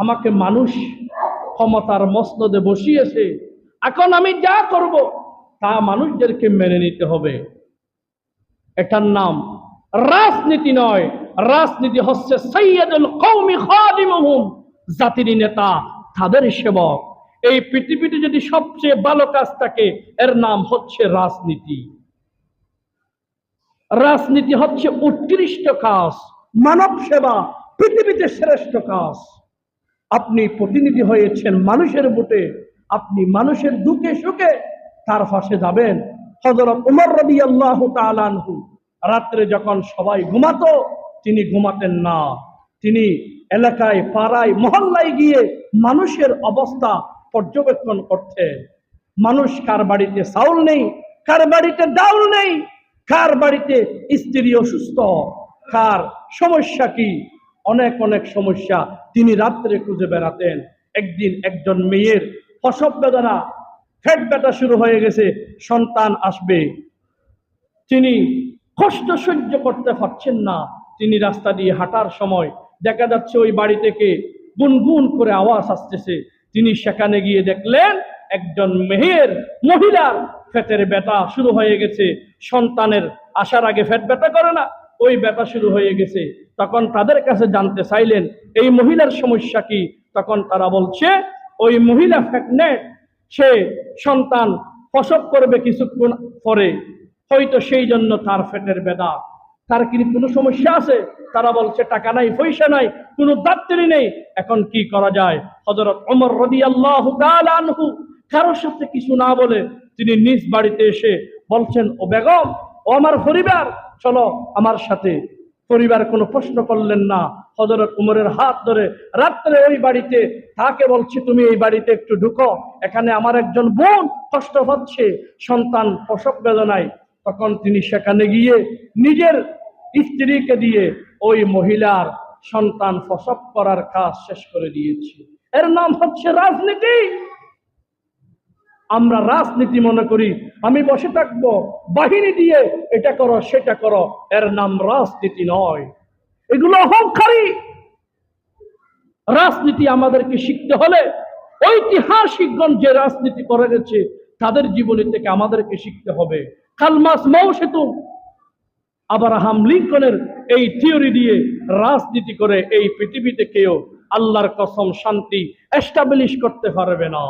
আমাকে মানুষ ক্ষমতার মসনদে বসিয়েছে। এখন আমি যা করব, তা মানুষদেরকে মেনে নিতে হবে। এটার নাম রাজনীতি নয়। রাজনীতি হচ্ছে সৈয়দুল কৌমি খাদিমহুম, জাতির নেতা, তাদের সেবক। এই পৃথিবীতে যদি সবচেয়ে ভালো কাজ থাকে, এর নাম হচ্ছে রাজনীতি। রাজনীতি হচ্ছে উৎকৃষ্ট কাজ, মানব সেবা, পৃথিবীতে শ্রেষ্ঠ কাজ। আপনি প্রতিনিধি হয়েছেন মানুষের বুটে আপনি মানুষের দুঃখে সুখে তার পাশে যাবেন। হজরত উমর রবি আল্লাহ তালানহু রাত্রে যখন সবাই ঘুমাতো, তিনি ঘুমাতেন না। তিনি এলাকায়, পাড়ায়, মহল্লায় গিয়ে মানুষের অবস্থা পর্যবেক্ষণ করতেন। মানুষ কার বাড়িতে চাউল নেই, কার বাড়িতে ডাউল নেই, কার বাড়িতে স্ত্রী অসুস্থ, কার সমস্যা কি? অনেক অনেক সমস্যা তিনি রাত্রে খুঁজে বেড়াতেন। একদিন একজন মেয়ের প্রসব বেদনা ফেট ব্যথা শুরু হয়ে গেছে, সন্তান আসবে। তিনি কষ্ট সহ্য করতে পারছেন না। তিনি রাস্তা দিয়ে হাঁটার সময় দেখা যাচ্ছে ওই বাড়ি থেকে গুনগুন করে আওয়াজ আসতেছে। তিনি সেখানে গিয়ে দেখলেন একজন মেহের মহিলার ফেটের ব্যথা শুরু হয়ে গেছে। সন্তানের আসার আগে ফেট ব্যথা করে না, ওই ব্যথা শুরু হয়ে গেছে। তখন তাদের কাছে জানতে চাইলেন, এই মহিলার সমস্যা কি? তখন তারা বলছে, ওই মহিলা প্রেগনেন্ট সে সন্তান প্রসব করবে কিছুক্ষণ পরে, হয়তো সেই জন্য তার ফেটের বেদা তার কি কোনো সমস্যা আছে? তারা বলছে, টাকা নাই, পয়সা নাই, কোনো ডাক্তারি নেই। এখন কি করা যায়? হজরত অমর রদি আল্লাহ আনহু কারোর সাথে কিছু না বলে তিনি নিজ বাড়িতে এসে বলছেন, ও বেগম, ও আমার পরিবার, চলো আমার সাথে। পরিবার কোনো প্রশ্ন করলেন না। হজরত উমরের হাত ধরে রাত্রে ওই বাড়িতে তাকে বলছি, তুমি এই বাড়িতে একটু ঢুকো, এখানে আমার একজন বোন কষ্ট হচ্ছে সন্তান প্রসব বেদনায়। তখন তিনি সেখানে গিয়ে নিজের স্ত্রীকে দিয়ে ওই মহিলার সন্তান প্রসব করার কাজ শেষ করে দিয়েছে। এর নাম হচ্ছে রাজনীতি। আমরা রাজনীতি মনে করি আমি বসে থাকব। বাহিনী দিয়ে এটা করো, সেটা করো। এর নাম রাজনীতি নয়। এগুলো অহংকারী। রাজনীতি আমাদেরকে শিখতে হলে ঐতিহাসিকগণ যে রাজনীতি করে গেছে, তাদের জীবনী থেকে আমাদেরকে শিখতে হবে। কালমাস মৌ সেতু আবারাহাম লিঙ্কনের এই থিওরি দিয়ে রাজনীতি করে এই পৃথিবীতে কেউ আল্লাহর কসম শান্তি এস্টাবলিশ করতে পারবে না।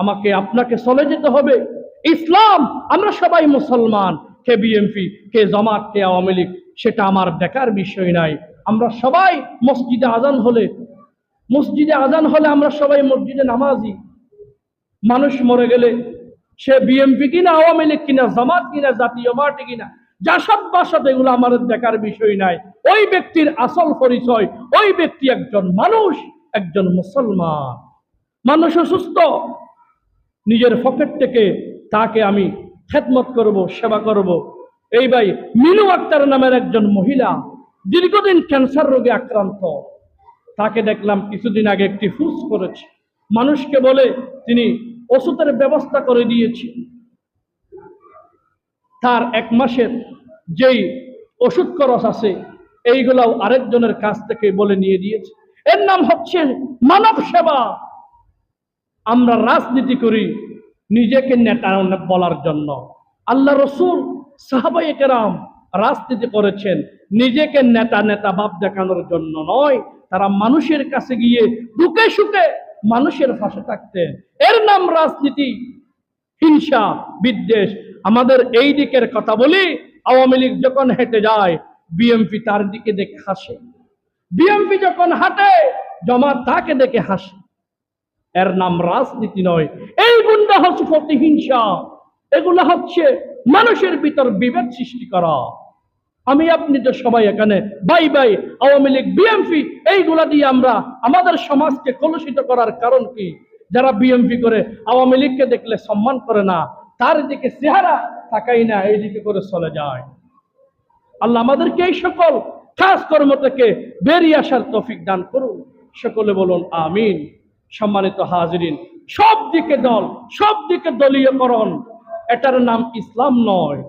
আমাকে আপনাকে চলে যেতে হবে। ইসলাম, আমরা সবাই মুসলমান। কে বিএমপি কে জামাত, কে আওয়ামী লীগ, সেটা আমার দেখার বিষয় নাই। আমরা সবাই মসজিদে আজান হলে, মসজিদে আজান হলে আমরা সবাই মসজিদে নামাজি। মানুষ মরে গেলে, সে বিএমপি কিনা, আওয়ামী লীগ কিনা, জামাত কিনা, জাতীয় পার্টি কিনা জাসাদ বাসাদ এগুলো আমাদের দেখার বিষয় নাই। ওই ব্যক্তির আসল পরিচয়, ওই ব্যক্তি একজন মানুষ, একজন মুসলমান। মানুষ অসুস্থ নিজের পকেট থেকে তাকে আমি খেদমত করব, সেবা করব। এই ভাই মিনু আক্তার নামের একজন মহিলা দীর্ঘদিন ক্যান্সার রোগে আক্রান্ত। তাকে দেখলাম কিছুদিন আগে একটি ফুস করেছে। মানুষকে বলে তিনি ওষুধের ব্যবস্থা করে দিয়েছি তার এক মাসের যেই ওষুধ খরচ আছে, এইগুলাও আরেকজনের কাছ থেকে বলে নিয়ে দিয়েছে। এর নাম হচ্ছে মানব সেবা। আমরা রাজনীতি করি নিজেকে নেতা বলার জন্য। আল্লাহ রসুল সাহাবাই কেরাম রাজনীতি করেছেন নিজেকে নেতা নেতা ভাব দেখানোর জন্য নয়, তারা মানুষের কাছে গিয়ে দুঃখে সুখে মানুষের পাশে থাকতেন। এর নাম রাজনীতি। হিংসা, বিদ্বেষ, আমাদের এই দিকের কথা বলি, আওয়ামী লীগ যখন হেঁটে যায়, বিএমপি তার দিকে দেখে হাসে। বিএমপি যখন হাঁটে জমা তাকে দেখে হাসে। এর নাম রাজনীতি নয়। এই গুন্ডা হচ্ছে প্রতিহিংসা। এগুলো হচ্ছে মানুষের ভিতর বিভেদ সৃষ্টি করা। আমি আপনি তো সবাই এখানে bye bye Awami League, BMP, এইগুলা দিয়ে আমরা আমাদের সমাজকে কলুষিত করার কারণ কি? যারা বিএমপি করে আওয়ামী লীগকে দেখলে সম্মান করে না, তার দিকে চেহারা তাকাই না এইদিকে করে চলে যায়। আল্লাহ আমাদেরকে এই সকল কাজকর্ম থেকে বেরিয়ে আসার তফিক দান করুন। সকলে বলুন, আমিন। সম্মানিত হাজরিন, সব দিকে দল, সব দিকে দলীয়করণ, এটার নাম ইসলাম নয়।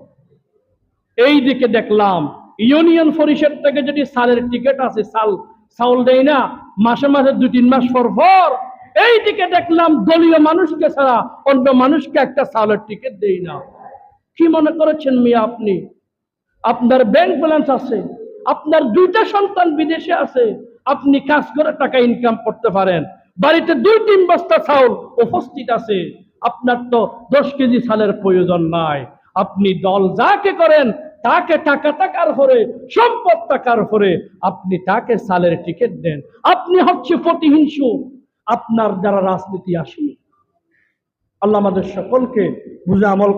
এই দিকে দেখলাম, ইউনিয়ন পরিষদ থেকে যদি সালের টিকিট আছে, সাল, চাউল দেয় না, মাসে মাসে দু তিন মাস পর পর, এই দিকে দেখলাম দলীয় মানুষকে ছাড়া অন্য মানুষকে একটা সালের টিকিট দেই না। কি মনে করেছেন মিয়া আপনি? আপনার ব্যাংক ব্যালেন্স আছে, আপনার দুইটা সন্তান বিদেশে আছে, আপনি কাজ করে টাকা ইনকাম করতে পারেন। বাড়িতে দুই তিন বস্তা চাউল উপস্থিত আছে। আপনার তো দশ কেজি চালের প্রয়োজন নাই। আপনি দল যাকে করেন, তাকে টাকা টাকার পরে, সম্পদ টাকার পরে আপনি তাকে সালের টিকিট দেন। আপনি হচ্ছে প্রতিহিংসু। আপনার যারা রাজনীতি আসেনি, আল্লাহ আমাদের সকলকে বুঝে আমল